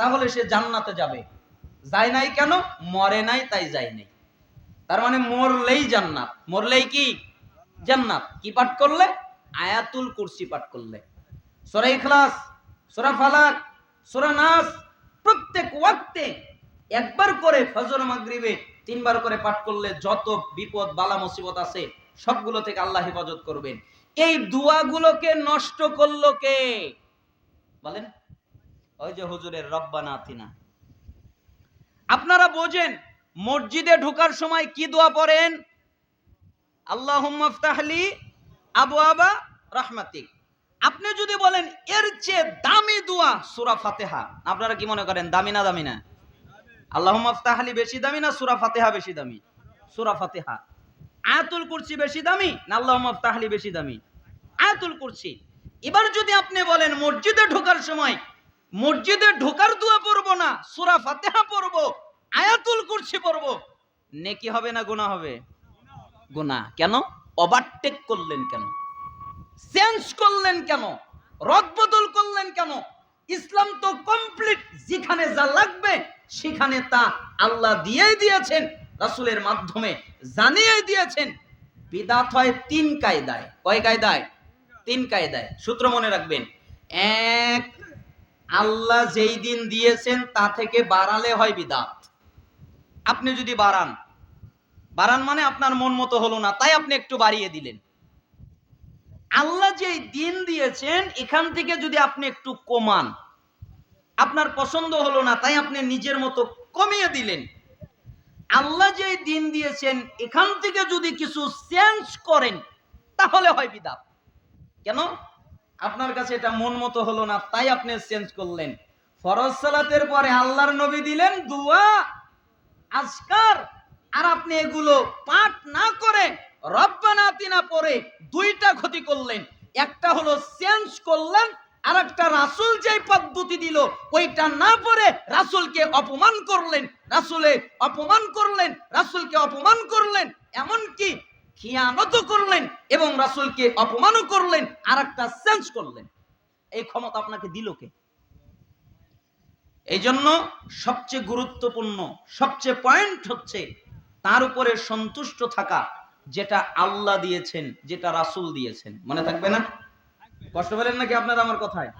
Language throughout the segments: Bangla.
তাহলে সে জান্নাতে যাবে। যায় নাই কেন? মরে নাই, তাই যায় নাই। তার মানে মরলেই জান্নাত। মরলেই কি? জান্নাত। কি পাঠ করলে? আয়াতুল কুরসি পাঠ করলে। সূরা ইখলাস, সূরা ফালাক, সূরা নাস, প্রত্যেক ওয়াক্তে একবার করে ফজর মাগরিবে তিনবার করে পাঠ করলে যত বিপদ, বালা মুসিবত আছে, সবগুলো থেকে আল্লাহ হেফাজত করবেন। এই দুয়াগুলোকে নষ্ট করল কে? বলেন। ওই যে হুজুরের রব্বানা আতিনা আপনারা বোঝেন, মসজিদে ঢোকার সময় কি দোয়া পড়েন? আল্লাহুম্মা ফতাহলি আবু আবা রাহমাতিক। আপনি যদি বলেন, এর চেয়ে দামি দোয়া সুরা ফাতিহা। আপনারা কি মনে করেন, দামি না দামি না? আল্লাহুম্মা ফতাহলি বেশি দামি না সুরা ফাতিহা বেশি দামি? সুরা ফাতিহা। আয়াতুল কুরসি বেশি দামি না আল্লাহুম্মা ফতাহলি বেশি দামি? আয়াতুল কুরসি। এবার যদি আপনি বলেন, মসজিদে ঢোকার সময় মসজিদে ঢোকার দোয়া পড়ব না, সূরা ফাতিহা পড়ব, আয়াতুল কুরসি পড়ব। নেকি হবে না গুনাহ হবে? গুনাহ। কেন? ওভারটেক করলেন কেন? চেঞ্জ করলেন কেন? রদবদল করলেন কেন? ইসলাম তো কমপ্লিট যেখানে যা লাগবে, সেখানে তা আল্লাহ দিয়েই দিয়েছেন, রাসুলের মাধ্যমে জানিয়ে দিয়েছেন। বিদাত হয় তিন কায়দায়। কয় কায়দায়? তিন কায়দায়। সূত্র মনে রাখবেন। এক আল্লাহ যেই দিন দিয়েছেন তা থেকে বাড়ালে হয় বিদাত। আপনি যদি বাড়ান বাড়ান মানে আপনার মন মতো হলো না, তাই আপনি একটু বাড়িয়ে দিলেন। আল্লাহ যে দিন দিয়েছেন, এখান থেকে যদি আপনি একটু কমান, আপনার পছন্দ হলো না, তাই আপনি নিজের মতো কমিয়ে দিলেন। আল্লাহ যে দিন দিয়েছেন, এখান থেকে যদি কিছু চেঞ্জ করেন, তাহলে হয় বিদাত। কেন? আপনার কাছে এটা মন মতো হলো না, তাই আপনি চেঞ্জ করলেন। ফরজ সালাতের পরে আল্লাহর নবী দিলেন দুয়া, আজকার, আর আপনি এগুলো পাঠ না করে রব্বানা তিনা পরে দুইটা ক্ষতি করলেন। একটা হলো চেঞ্জ করলেন, আর একটা রাসুল যে পদ্ধতি দিল, ওইটা না পরে রাসুলকে অপমান করলেন, রাসুলে অপমান করলেন, রাসুলকে অপমান করলেন। এমনকি খিয়ানত করলেন এবং রাসুলকে অপমানও করলেন আর একটা চেঞ্জ করলেন। এই ক্ষমতা আপনাকে দিল কে? এই জন্য সবচেয়ে গুরুত্বপূর্ণ, সবচেয়ে পয়েন্ট হচ্ছে তার উপরে সন্তুষ্ট থাকা, যেটা আল্লাহ দিয়েছেন, যেটা রাসূল দিয়েছেন। মনে থাকবে না? কষ্ট পেলেন নাকি আপনারা আমার কথায়?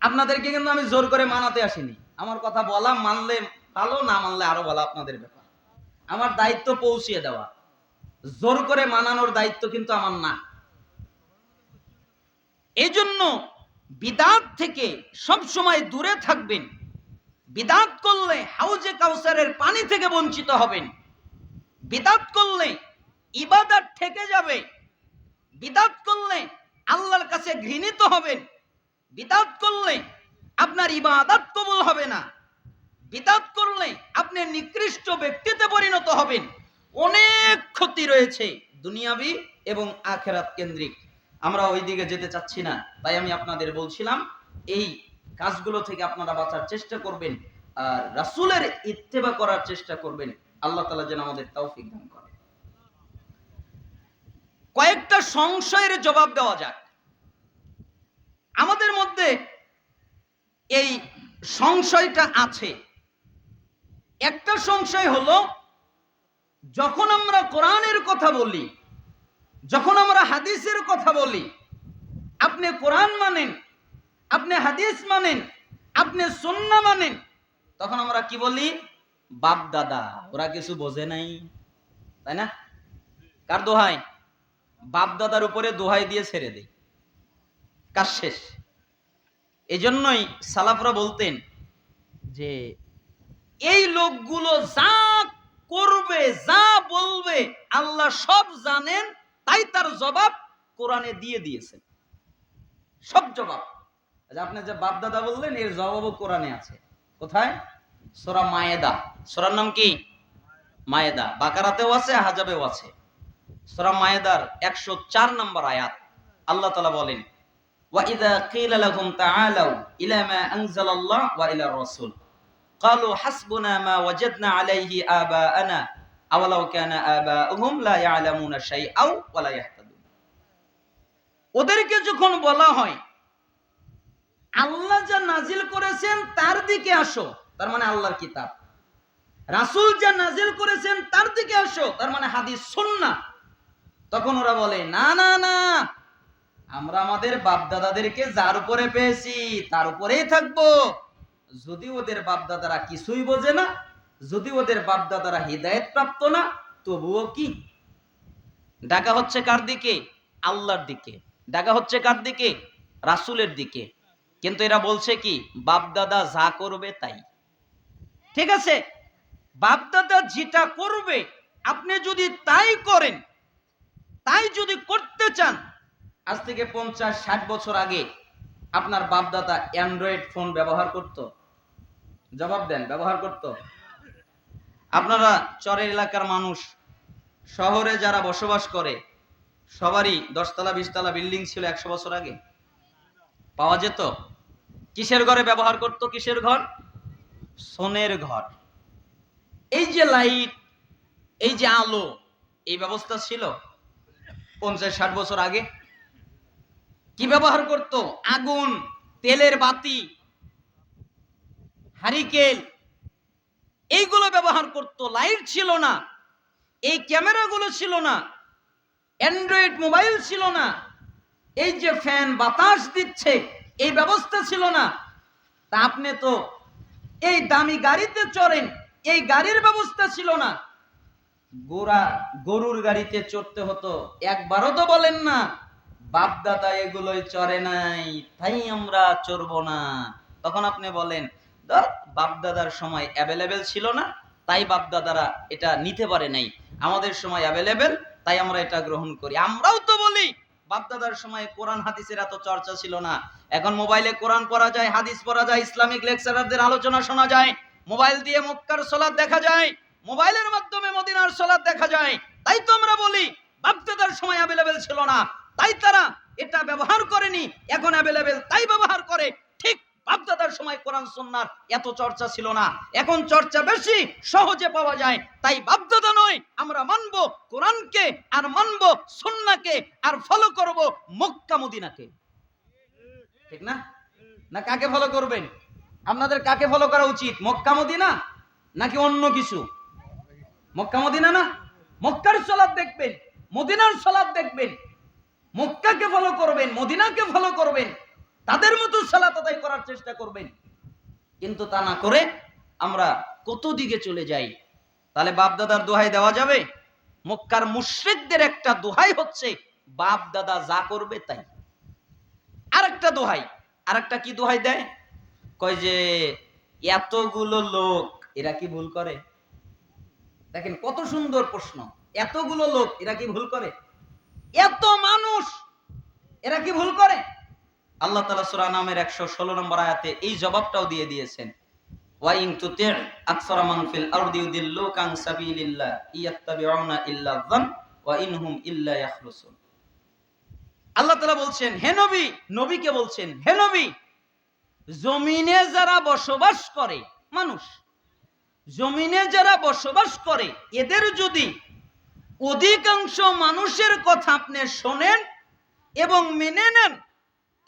আপনাদেরকে কিন্তু আমি জোর করে মানাতে আসিনি। আমার কথা বলা মানলে ভালো, না মানলে আরও বলা আপনাদের ব্যাপার। আমার দায়িত্ব পৌঁছিয়ে দেওয়া। জোর করে মানানোর দায়িত্ব কিন্তু আমার না। এই জন্য বিদাত থেকে সব সময় দূরে থাকবেন। বিদাত করলে হাউজে কাউসারের পানি থেকে বঞ্চিত হবেন। বিদাত করলে ইবাদত থেকে যাবে। বিদাত করলে আল্লাহর কাছে ঘৃণিত হবেন। বিদাত করলে আপনার ইবাদত কবুল হবে না। বিদাত করলে আপনি নিকৃষ্ট ব্যক্তিতে পরিণত হবেন। অনেক ক্ষতি রয়েছে দুনিয়াবি এবং আখেরাত কেন্দ্রিক। আমরা ওই দিকে যেতে চাচ্ছি না। তাই আমি আপনাদের বলছিলাম, এই কাজগুলো থেকে আপনারা বাঁচার চেষ্টা করবেন আর রাসূলের ইত্তেবা করার চেষ্টা করবেন। আল্লাহ তাআলা যেন আমাদের তৌফিক দান করে কয়েকটা সংশয়ের জবাব দেওয়া যাক। আমাদের মধ্যে এই সংশয়টা আছে। একটা সংশয় হলো যখন আমরা কোরআনের কথা বলি, যখন আমরা হাদিসের কথা বলি, আপনি কোরআন মানেন, আপনি হাদিস মানেন, আপনি সুন্না মানেন, তখন আমরা কি বলি? বাপ দাদা, ওরা কিছু বোঝে নাই, তাই না? কার দোহাই? বাপ দাদার উপরে দোহাই দিয়ে ছেড়ে দেয় কাজ শেষ। এজন্যই সালাফরা বলতেন যে, এই লোকগুলো যা করবে যা বলবে আল্লাহ সব জানেন তাই তার জবাব কোরআনে দিয়ে দিয়েছেন সব জবাব আচ্ছা, আপনি যে বাপ দাদা বললেন এর জবাবও কোরআনে আছে কোথায় সোরা মায়েদা সোরার নাম কি মায়েদা বাকারাতেও আছে হাজাবেও আছে সোরা মায়েদার একশো চার নম্বর আয়াত আল্লাহ তালা বলেন وَإِذَا قِيلَ لَهُمْ تَعَالَوْا إِلَى مَا أَنزَلَ اللَّهُ وَإِلَى الرَّسُولِ قالوا حسبنا ما وجدنا عليه آباءنا ওদেরকে যখন বলা হয়, আল্লাহ যা নাজিল করেছেন তার দিকে আসো, তার মানে আল্লাহর কিতাব। রাসুল যা নাজিল করেছেন তার দিকে আসো, তার মানে হাদিস সুন্নাহ। তখন ওরা বলে, না না না, আমরা আমাদের বাপ দাদাদেরকে যার উপরে পেয়েছি, তার উপরেই থাকব। যদি ওদের বাপ দাদারা কিছুই বোঝে না যদি ওদের বাপ দাদারা হৃদায়ত প্রাপ্ত না, তবুও কি? ডাকা হচ্ছে কার দিকে? আল্লাহর দিকে। ডাকা হচ্ছে কার দিকে? রাসূলের দিকে। কিন্তু এরা বলছে কি বাপ দাদা যা করবে তাই। ঠিক আছে? বাপ দাদা যেটা করবে, আপনি যদি তাই করেন, তাই যদি করতে চান, আজ থেকে পঞ্চাশ, ষাট বছর আগে আপনার বাপদাদা অ্যান্ড্রয়েড ফোন ব্যবহার করত। জবাব দেন, ব্যবহার করত। আপনারা চরের এলাকার মানুষ, শহরে যারা বসবাস করে, সবারই দশতলা, বিশতলা বিল্ডিং ছিল একশো বছর আগে। পাওয়া যেত? কিসের ঘরে ব্যবহার করত কিসের ঘর? সোনের ঘর। এই যে লাইট, এই যে আলো, এই ব্যবস্থা ছিল পঞ্চাশ, ষাট বছর আগে। কি ব্যবহার করত? আগুন, তেলের বাতি হারিকেল এইগুলো ব্যবহার করত লাইট ছিল না এই ক্যামেরাগুলো ছিল না অ্যান্ড্রয়েড মোবাইল ছিল না এই যে ফ্যান বাতাস দিচ্ছে এই ব্যবস্থা ছিল না। তা আপনি তো এই দামি গাড়িতে চড়েন এই গাড়ির ব্যবস্থা ছিল না। গোরা গরুর গাড়িতে চড়তে হতো একবারও তো বলেন না বাপদাদা এগুলোই চড়ে নাই তাই আমরা চড়বো না। তখন আপনি বলেন "ধর, বাপদাদার সময় অ্যাভেলেবেল ছিল না, তাই বাপদাদারা এটা নিতে পারে নাই। আমাদের সময় অ্যাভেলেবেল তাই আমরা এটা গ্রহণ করি। আমরাও তো বলি, বাপদাদার সময় কোরআন, হাদিসের এত চর্চা ছিল না। এখন মোবাইলে কোরআন পড়া যায়, হাদিস পড়া যায়, ইসলামিক লেকচারারদের আলোচনা শোনা যায়, মোবাইল দিয়ে মক্কার সলাদ দেখা যায়, মোবাইলের মাধ্যমে মদিনার সলাদ দেখা যায়। তাই তো আমরা বলি, বাপদাদার সময় অ্যাভেলেবেল ছিল না, তাই তারা এটা ব্যবহার করেনি, এখন অ্যাভেলেবেল তাই ব্যবহার করে, ঠিক বাপদাদার সময় কোরআন সুন্নার এত চর্চা ছিল না। এখন চর্চা বেশি, সহজে পাওয়া যায়। তাই বাপদাদা নয়, আমরা মানব, কোরআনকে আর মানব, সুন্নাকে আর ফলো করব মক্কা মদিনাকে। ঠিক না? না কাকে ফলো করবেন? আপনাদের কাকে ফলো করা উচিত, মক্কা মদিনা নাকি অন্য কিছু? মক্কা মদিনা না? মক্কার সলাদ দেখবেন, মদিনার সলাদ দেখবেন। মক্কাকে ফলো করবেন, মদিনাকে ফলো করবেন। তাদের মতো সালাত আদায় করার চেষ্টা করবেন। কিন্তু তা না করে আমরা কত দিকে চলে যাই? তাহলে বাপ দাদার দোহাই দেওয়া যাবে? মক্কার মুশ্রিকদের একটা দোহাই হচ্ছে বাপ দাদা যা করবে তাই। আরেকটা দোহাই, আরেকটা কি দোহাই দেয়? কয় যে, এতগুলো লোক, এরা কি ভুল করে? দেখেন কত সুন্দর প্রশ্ন, এতগুলো লোক, এরা কি ভুল করে? এত মানুষ, এরা কি ভুল করে? আল্লাহ তালা সুরা নামের একশো ষোলো নম্বর আয়াতে এই জবাবটাও দিয়ে দিয়েছেন। যারা বসবাস করে, মানুষ, জমিনে যারা বসবাস করে, এদের যদি অধিকাংশ মানুষের কথা আপনি শোনেন এবং মেনে নেন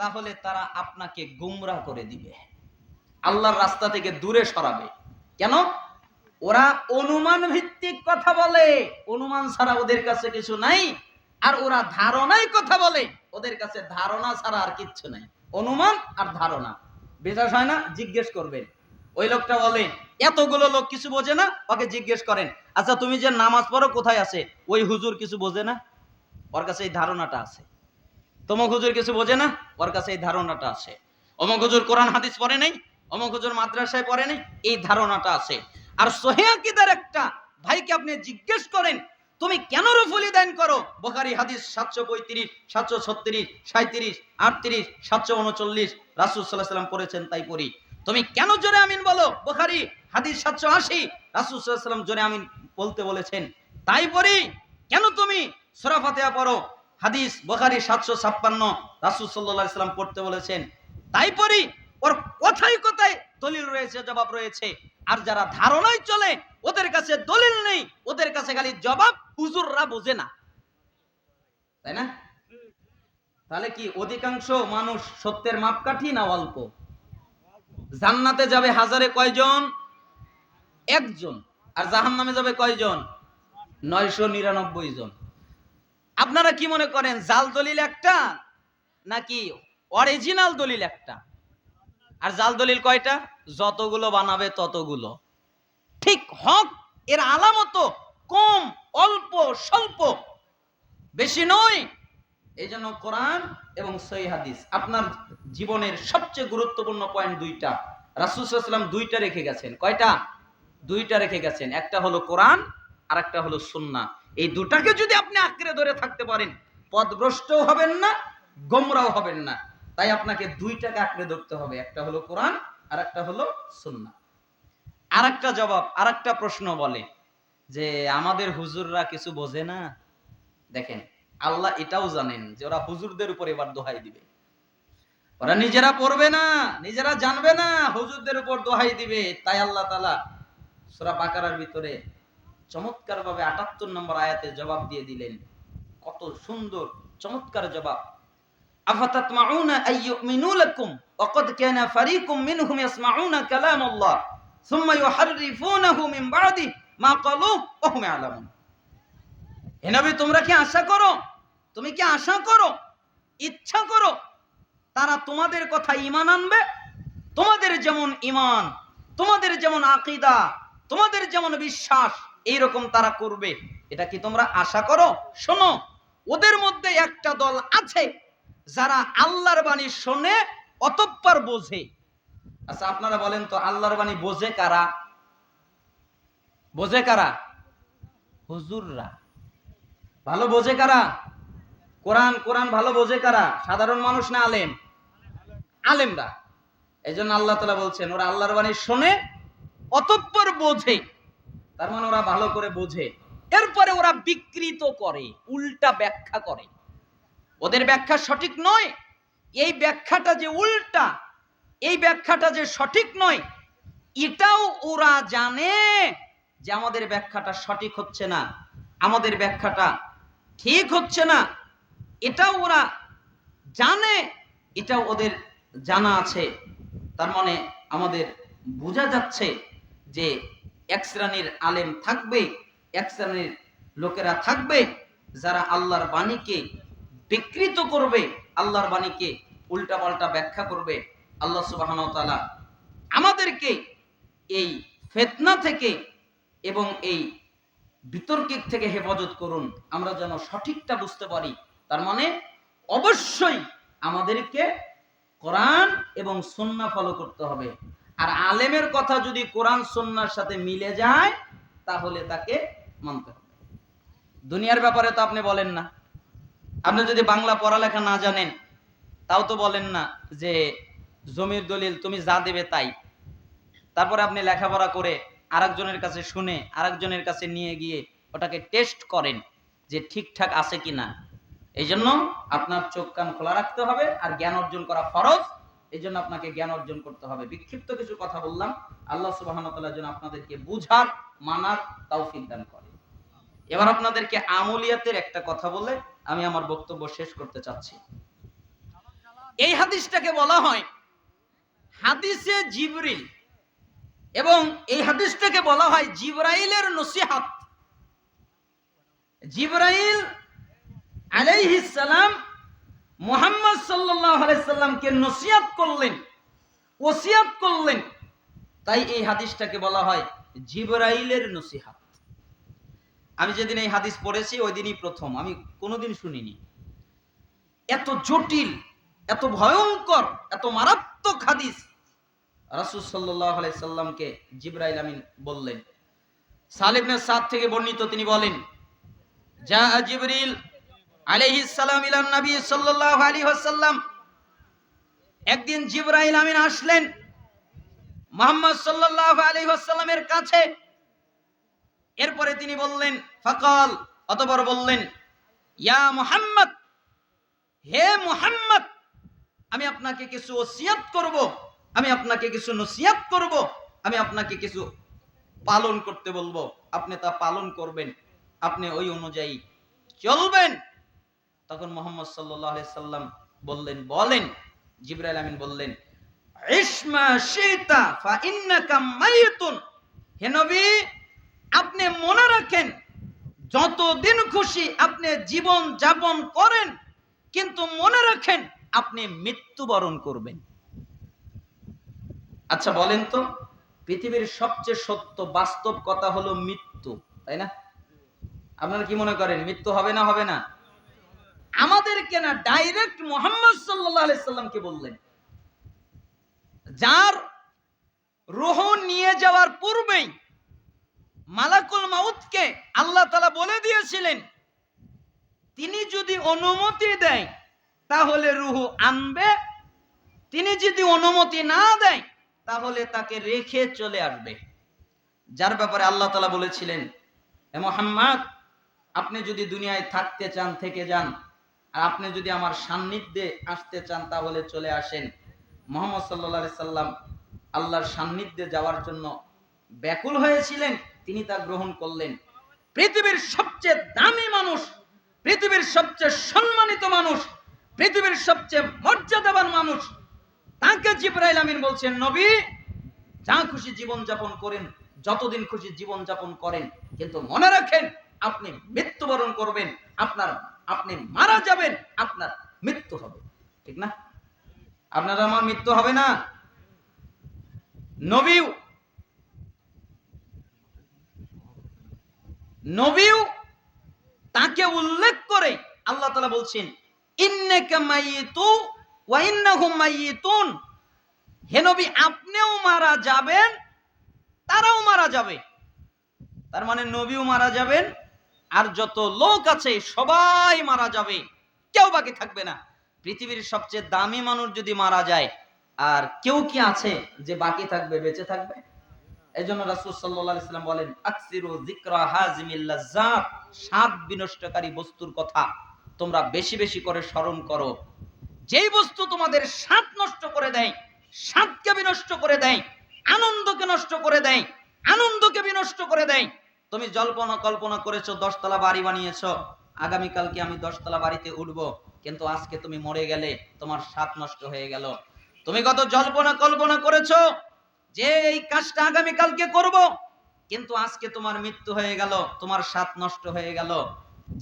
তাহলে তারা আপনাকে গুমরা করে দিবে। আল্লাহর রাস্তা থেকে দূরে সরাবে। কেন? ওরা অনুমান ভিত্তিক কথা বলে। অনুমান ছাড়া ওদের কাছে কিছু নাই, আর ওরা ধারণায় কথা বলে। ওদের কাছে ধারণা ছাড়া আর কিচ্ছু নাই। অনুমান আর ধারণা। বিশ্বাস হয় না? জিজ্ঞেস করবেন। ওই লোকটা বলে, এতগুলো লোক কিছু বোঝে না? ওকে জিজ্ঞেস করেন আচ্ছা তুমি যে নামাজ পড়ো কোথায় আছে? ওই হুজুর কিছু বোঝে না? ওর কাছে এই ধারণাটা আছে। তমক হুজুর কিছু বোঝে না? ওর কাছে এই ধারণাটা আছে। অমক হুজুর কোরআন হাদিস পড়ে নেই? অমক হুজুর মাদ্রাসায় পড়ে নেই? এই ধারণাটা আছে। আর সোহেয়াকিদার একটা ভাইকে আপনি জিজ্ঞেস করেন, তুমি কেন রফুলি দান করো? বোখারি হাদিস সাতশো পঁয়ত্রিশ, সাতশো ছত্রিশ সাঁত্রিশ আটত্রিশ, সাতশো উনচল্লিশ, রাসুল সাল্লাম পড়েছেন, তাই পড়ি। তুমি কেন জোরে আমিন বলো? বোখারি হাদিস সাতশো আশি, রাসুল সাল্লাহ সাল্লাম জোরে আমিন বলতে বলেছেন। তাই পড়ি, কেন তুমি সোরা ফাতেহা পড়ো? হাদিস, বোখারি সাতশো ছাপ্পান্ন, রাসুল সাল্লাহ সাল্লাম পড়তে বলেছেন, তাই পড়ি, ওর কথাই কথায় দলিল রয়েছে, জবাব রয়েছে। আর যারা ধারণায় চলে, ওদের কাছে দলিল নেই, ওদের কাছে খালি জবাব হুজুররা বোঝে না। তাই না? তাহলে কি অধিকাংশ মানুষ সত্যের মাপকাঠি না অল্প? জান্নাতে যাবে হাজারে কয়জন? একজন। আর জাহান্নামে যাবে কয়জন? নয়শো নিরানব্বই জন। আপনারা কি মনে করেন, জাল দলিল একটা নাকি অরিজিনাল দলিল একটা? আর জাল দলিল কয়টা? যতগুলো বানাবে ততগুলো। ঠিক হক, এর আলামত কম, অল্প, স্বল্প। বেশি নয়। এই জন্য কোরআন এবং সই হাদিস আপনার জীবনের সবচেয়ে গুরুত্বপূর্ণ পয়েন্ট দুইটা। রাসুসাল্লাম দুইটা রেখে গেছেন। কয়টা? দুইটা রেখে গেছেন। একটা হলো কোরআন আর একটা হলো সুন্না এই দুটাকে যদি আপনি আঁকড়ে ধরে থাকতে পারেন পদভ্রষ্টও হবেন না, গোমরাও হবেন না। তাই আপনাকে দুইটাকে আঁকড়ে ধরতে হবে, একটা হলো কোরআন আর একটা হলো সুন্না আর একটা জবাব আর একটা প্রশ্ন বলে যে আমাদের হুজুররা কিছু বোঝে না? দেখেন, আল্লাহ এটাও জানেন যে ওরা হুজুরদের উপর এবার দোহাই দিবে। ওরা নিজেরা পড়বে না, নিজেরা জানবে না, হুজুরদের উপর দোহাই দিবে। তাই আল্লাহ তালা সুরা বাকারার ভিতরে চমৎকার ভাবে আটাত্তর নম্বর আয়াতে জবাব দিয়ে দিলেন। কত সুন্দর, চমৎকার জবাব। মিন হুম তোমরা কি আশা করো? তুমি কি আশা করো? ইচ্ছা করো? তারা তোমাদের কথা ঈমান আনবে? তোমাদের যেমন ইমান তোমাদের যেমন আকীদা, তোমাদের যেমন বিশ্বাস এইরকম তারা করবে। এটা কি তোমরা আশা করো? শোনো, ওদের মধ্যে একটা দল আছে যারা আল্লাহর বাণী শোনে, অতঃপর বোঝে। আচ্ছা আপনারা বলেন তো, আল্লাহর বাণী বোঝে কারা? বোঝে কারা? হুজুররা। ভালো বোঝে কারা? কোরআন কোরআন ভালো বোঝে কারা? সাধারণ মানুষ না আলেম? আলেমরা। এই জন্য আল্লাহ তালা বলছেন, ওরা আল্লাহর বাণী শোনে, অতঃপর বোঝে। তার মানে ওরা ভালো করে বোঝে। এরপরে ওরা বিকৃত করে, উল্টা ব্যাখ্যা করে। ওদের ব্যাখ্যা সঠিক নয়, এই ব্যাখ্যাটা যে উল্টা, এই ব্যাখ্যাটা যে সঠিক নয়, এটাও ওরা জানে যে আমাদের ব্যাখ্যাটা সঠিক হচ্ছে না, আমাদের ব্যাখ্যাটা ঠিক হচ্ছে না। এটাও ওরা জানে, এটাও ওদের জানা আছে। তার মানে আমাদের বোঝা যাচ্ছে যে এক শ্রেণির আলেম থাকবে, এক শ্রেণির লোকেরা থাকবে, যারা আল্লাহর বাণীকে বিকৃত করবে, আল্লাহর বাণীকে উল্টাপাল্টা ব্যাখ্যা করবে, আল্লাহ সুবাহ আমাদেরকে এই ফেতনা থেকে এবং এই বিতর্কিক থেকে হেফাজত করুন। আমরা যেন সঠিকটা বুঝতে পারি। তার মানে অবশ্যই আমাদেরকে কোরআন এবং সন্না ফলো করতে হবে। আর আলেমের কথা যদি কোরআন সন্ন্যার সাথে মিলে যায়, তাহলে তাকে মানতে হবে। দুনিয়ার ব্যাপারে তো আপনি বলেন না। আপনি যদি বাংলা পড়ালেখা না জানেন, তাও তো বলেন না যে জমির দলিল তুমি যা দেবে তাই। তারপরে আপনি লেখাপড়া করে আরেকজনের কাছে শুনে, আরেকজনের কাছে নিয়ে গিয়ে ওটাকে টেস্ট করেন যে ঠিকঠাক আছে কি না এই জন্য আপনার চোখ কান খোলা রাখতে হবে আর জ্ঞান অর্জন করা ফরজ। এই জন্য আপনাকে জ্ঞান অর্জন করতে হবে। বিক্ষিপ্ত কিছু কথা বললাম। আল্লাহ সুবাহ যেন আপনাদেরকে বুঝার, মানার তৌফিক দান করে। এবার আপনাদেরকে আমলিয়াতের একটা কথা বলে আমি আমার বক্তব্য শেষ করতে চাচ্ছি। এই হাদিসটাকে বলা হয় হাদিসে জিবরিল এবং এই হাদিসটাকে বলা হয় জিব্রাইলের নসিহাত। জিব্রাইল আলাইহিস সালাম মুহাম্মদ সাল্লাল্লাহু আলাইহি সাল্লামকে নসিহত করলেন, ওসিয়াত করলেন। তাই এই হাদিসটাকে বলা হয় জিবরাইলের নসিহাত। আমি যেদিন এই হাদিস পড়েছি, ওই দিনই প্রথম। আমি কোনোদিন শুনিনি। এত জটিল, এত ভয়ঙ্কর, এত মারাত্মক হাদিস রাসূল আলাইহি সাল্লামকে জিব্রাইল আমিন বললেন। সালিবনে সাদ থেকে বর্ণিত তিনি বলেন যা জিবরিল একদিন জিব্রাইল আমিন আসলেন, মোহাম্মদ সাল্লাল্লাহু আলাইহি কাছে। এরপরে তিনি বললেন, ফাকাল অতঃপর বললেন, ইয়া হে মুহাম্মদ, আমি আপনাকে কিছু ওসিয়াত করব, আমি আপনাকে কিছু নসিয়াত করব, আমি আপনাকে কিছু পালন করতে বলব। আপনি তা পালন করবেন, আপনি ওই অনুযায়ী চলবেন। তখন মোহাম্মদ সাল্লাহ সাল্লাম বললেন, বলেন, জিব্রাইল আমিন বললেন আপনি মনে রাখেন, যতদিন খুশি আপনি জীবন যাপন করেন, কিন্তু মনে রাখেন আপনি মৃত্যুবরণ করবেন। আচ্ছা বলেন তো, পৃথিবীর সবচেয়ে সত্য বাস্তব কথা হলো মৃত্যু, তাই না? আপনারা কি মনে করেন, মৃত্যু হবে না হবে না? আমাদেরকে না ডাইরেক্ট মোহাম্মদ সাল্লাহ আলাইসাল্লামকে বললেন। যার রোহ নিয়ে যাওয়ার পূর্বেই মালাকুল মাউতকে আল্লাহ তালা বলে দিয়েছিলেন, তিনি যদি অনুমতি দেয়, তাহলে রুহু আনবে। তিনি যদি অনুমতি না দেয়, তাহলে তাকে রেখে চলে আসবে। যার ব্যাপারে আল্লাহ তালা বলেছিলেন, এ মোহাম্মদ, আপনি যদি দুনিয়ায় থাকতে চান, থেকে যান আর আপনি যদি আমার সান্নিধ্যে আসতে চান, তাহলে চলে আসেন মোহাম্মদ সাল্লা সাল্লাম আল্লাহর সান্নিধ্যে যাওয়ার জন্য ব্যাকুল হয়েছিলেন। তিনি তা গ্রহণ করলেন। পৃথিবীর সবচেয়ে দামি মানুষ, পৃথিবীর সবচেয়ে সম্মানিত মানুষ, পৃথিবীর সবচেয়ে মর্যাদাবান মানুষ, তাকে জিব্রাইল আমিন বলছেন, নবী, যা খুশি জীবন যাপন করেন, যতদিন খুশি জীবন যাপন করেন, কিন্তু মনে রাখেন, আপনি মৃত্যুবরণ করবেন, আপনার আপনি মারা যাবেন, আপনার মৃত্যু হবে। ঠিক না? আপনার আমার মৃত্যু হবে না। নবীও নবীও তাকে উল্লেখ করে আল্লাহ তালা বলছেন হে নবী, আপনিও মারা যাবেন, তারাও মারা যাবে। তার মানে নবীও মারা যাবেন আর যত লোক আছে, সবাই মারা যাবে। কেউ বাকি থাকবে না। পৃথিবীর সবচেয়ে দামি মানুষ যদি মারা যায়, আর কেউ কি আছে যে বাকি থাকবে, বেঁচে থাকবে? এই জন্য রাসুল সাল্লাম বলেন স্বাদ বিনষ্টকারী বস্তুর কথা তোমরা বেশি বেশি করে স্মরণ করো। যেই বস্তু তোমাদের স্বাদ নষ্ট করে দেয়, স্বাদকে বিনষ্ট করে দেয়, আনন্দকে নষ্ট করে দেয়, আনন্দকে বিনষ্ট করে দেয় তুমি জল্পনা কল্পনা করেছ, দশতলা বাড়ি বানিয়েছো। আগামীকালকে আমি দশতলা বাড়িতে উঠবো, কিন্তু আজকে তুমি মরে গেলে তোমার স্বাদ নষ্ট হয়ে গেল। তুমি কত জল্পনা কল্পনা করেছ যে এই কাজটা আগামীকালকে করব, কিন্তু আজকে তোমার মৃত্যু হয়ে গেল, তোমার স্বাদ নষ্ট হয়ে গেল।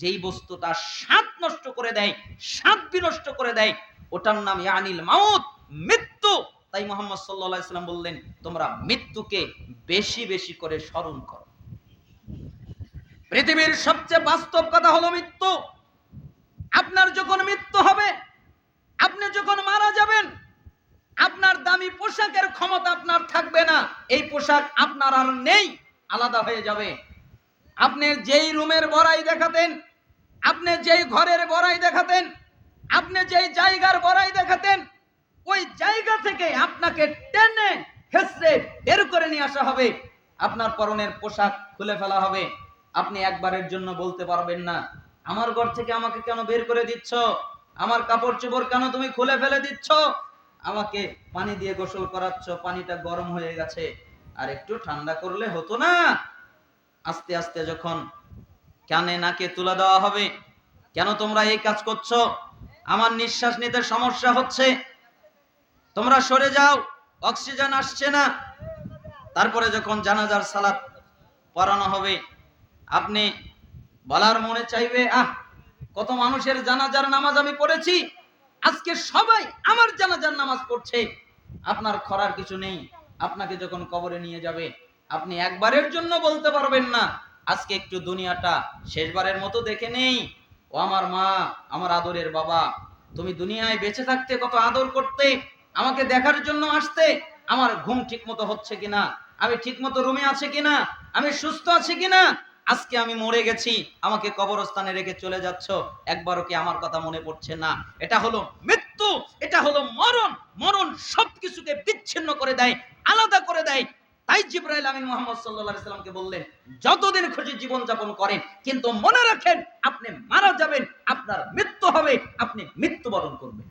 যেই বস্তুটা স্বাদ নষ্ট করে দেয় স্বাদ বিনষ্ট করে দেয়, ওটার নাম ইয়ানিল মাউত, মৃত্যু। তাই মোহাম্মদ সাল্লাল্লাহু আলাইহি সাল্লাম বললেন, তোমরা মৃত্যুকে বেশি বেশি করে স্মরণ করো। পৃথিবীর সবচেয়ে বাস্তব কথা হলো মৃত্যু। আপনার যখন মৃত্যু হবে, আপনি যখন মারা যাবেন, আপনার দামি পোশাকের ক্ষমতা আপনার থাকবে না। এই পোশাক আপনার আর নেই, আলাদা হয়ে যাবে। আপনি যেই রুমের বড়াই দেখাতেন, আপনি যেই ঘরের বড়াই দেখাতেন, আপনি যেই জায়গার বড়াই দেখাতেন, ওই জায়গা থেকে আপনাকে টেনে হেসড়ে বের করে নিয়ে আসা হবে। আপনার পরনের পোশাক খুলে ফেলা হবে। আপনি একবারের জন্য বলতে পারবেন না। আমার ঘর থেকে আমাকে কেন বের করে দিচ্ছ? আমার কাপড় চোপড় কেন তুমি খুলে ফেলে দিচ্ছ? আমাকে পানি দিয়ে গোসল করাচ্ছ, পানিটা গরম হয়ে গেছে। আর একটু ঠান্ডা করলে হতো না। আস্তে আস্তে যখন কানে নাকে তুলে দেওয়া হবে, কেন তোমরা এই কাজ করছ? আমার নিঃশ্বাস নিতে সমস্যা হচ্ছে। তোমরা সরে যাও, অক্সিজেন আসছে না। তারপরে যখন জানাজার সালাত পড়ানো হবে আপনি বলার মনে চাইবে, আহ, কত মানুষের জানাজার নামাজ আমি পড়েছি, আজকে সবাই আমার জানাজার নামাজ পড়ছে, আপনার খরার কিছু নেই, আপনাকে যখন কবরে নিয়ে যাবে, আপনি একবারের জন্য বলতে পারবেন না, আজকে একটু দুনিয়াটা শেষবারের মতো দেখে নেই, ও আমার মা, আমার আদরের বাবা, তুমি দুনিয়ায় বেঁচে থাকতে কত আদর করতে, আমাকে দেখার জন্য আসতে, আমার ঘুম ঠিক মতো হচ্ছে কিনা, আমি ঠিক মতো রুমে আছে কিনা, আমি সুস্থ আছি কিনা আজকে আমি মরে গেছি, আমাকে কবরস্থানে রেখে চলে যাচ্ছ। একবারও কি আমার কথা মনে পড়ছে না? এটা হলো মৃত্যু, এটা হলো মরণ। মরণ সবকিছুকে বিচ্ছিন্ন করে দেয়, আলাদা করে দেয়। তাই জিব্রাইল আমিন মোহাম্মদ সাল্লাল্লাহু সাল্লামকে বললেন, যতদিন খুশি জীবন যাপন করেন, কিন্তু মনে রাখেন, আপনি মারা যাবেন, আপনার মৃত্যু হবে, আপনি মৃত্যুবরণ করবেন।